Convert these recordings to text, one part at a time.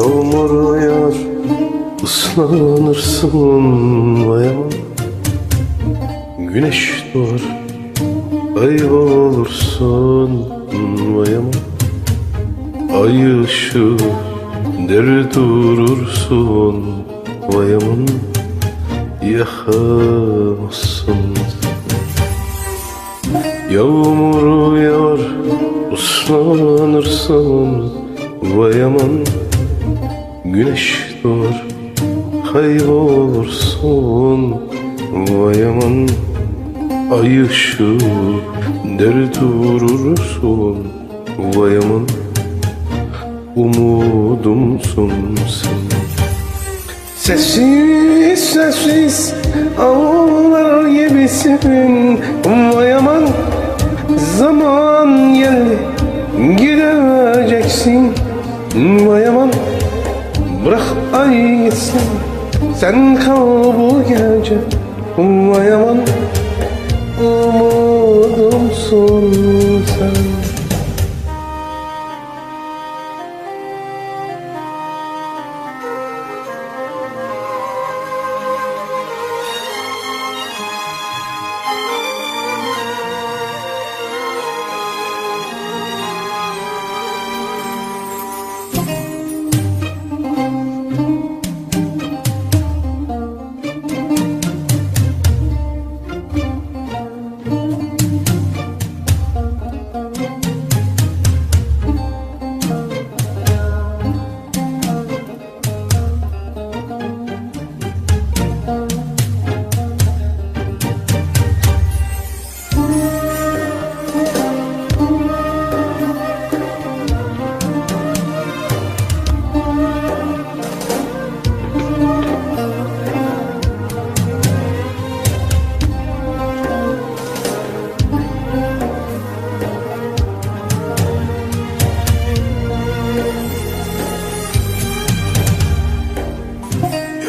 Yağmur yağar ıslanırsın aman. Güneş doğar kaybolursun aman. Ay ışığı der durursun aman. Yakamazsın. Yağmur yağar ıslanırsın vay aman Güneş doğar kaybolursun vay aman Ay ışığı der durursun vay aman Umudumsun sen. Sessiz sessiz ağlar gibisin Vay aman zaman geldi gideceksin. Vay aman bırak. Ay gitsin Sen kal bu gece. Vay aman umudumsun sen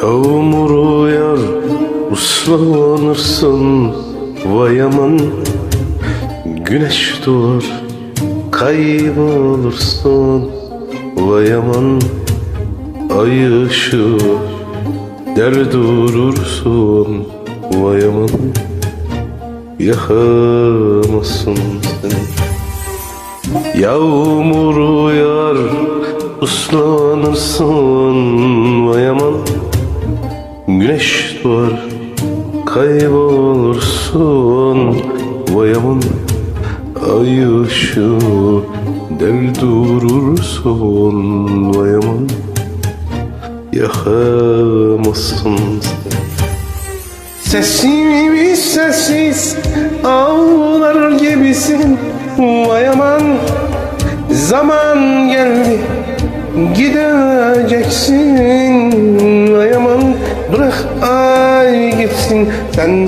Yağmur yağar ıslanırsın vay aman. Güneş doğar kaybolursun vay aman. Ay ışığı der durursun vay aman. Yakamazsın sen. Yağmur yağar ıslanırsın Güneş doğar kaybolursun. Vay aman Ay ışığı der durursun. Vay aman Yakamazsın sen Sessiz ağlar gibisin. Vay aman zaman geldi gideceksin gitsin sen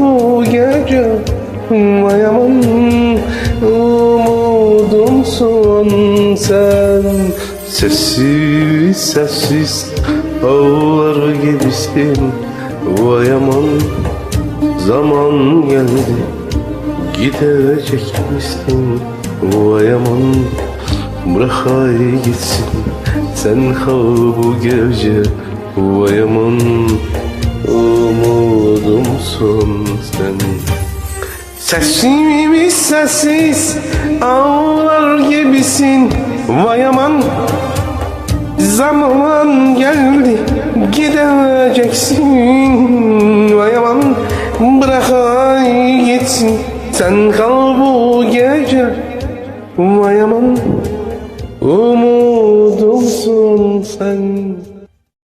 bu gece. Vay aman umudumsun sen Sessiz sessiz ağlar gibisin. Vay aman zaman geldi. Gidecek misin Vay aman Bırak gitsin. Sen kal bu gece. Vay aman Umudumsun sen Sessiz sessiz Ağlar gibisin? Vay aman Zaman geldi gideceksin. Vay aman bırak ay gitsin Sen kal bu gece. Vay aman umudumsun sen